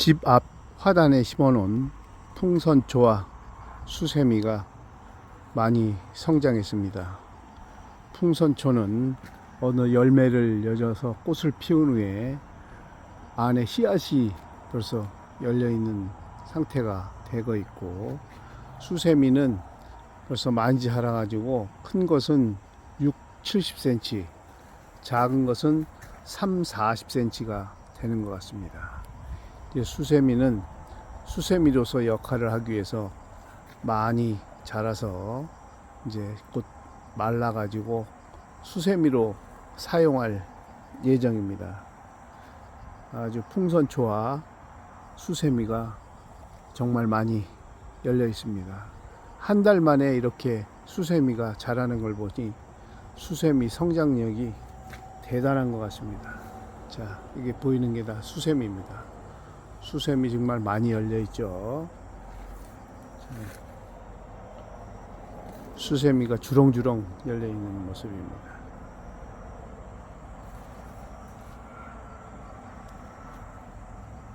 집 앞 화단에 심어놓은 풍선초와 수세미가 많이 성장했습니다. 풍선초는 어느 열매를 여져서 꽃을 피운 후에 안에 씨앗이 벌써 열려 있는 상태가 되고 있고 수세미는 벌써 만지 하라 가지고 큰 것은 6, 70cm, 작은 것은 3, 40cm가 되는 것 같습니다. 수세미는 수세미로서 역할을 하기 위해서 많이 자라서 이제 곧 말라 가지고 수세미로 사용할 예정입니다. 아주 풍선초와 수세미가 정말 많이 열려 있습니다. 한 달 만에 이렇게 수세미가 자라는 걸 보니 수세미 성장력이 대단한 것 같습니다. 자, 이게 보이는 게 다 수세미입니다. 수세미 정말 많이 열려 있죠. 자, 수세미가 주렁주렁 열려 있는 모습입니다.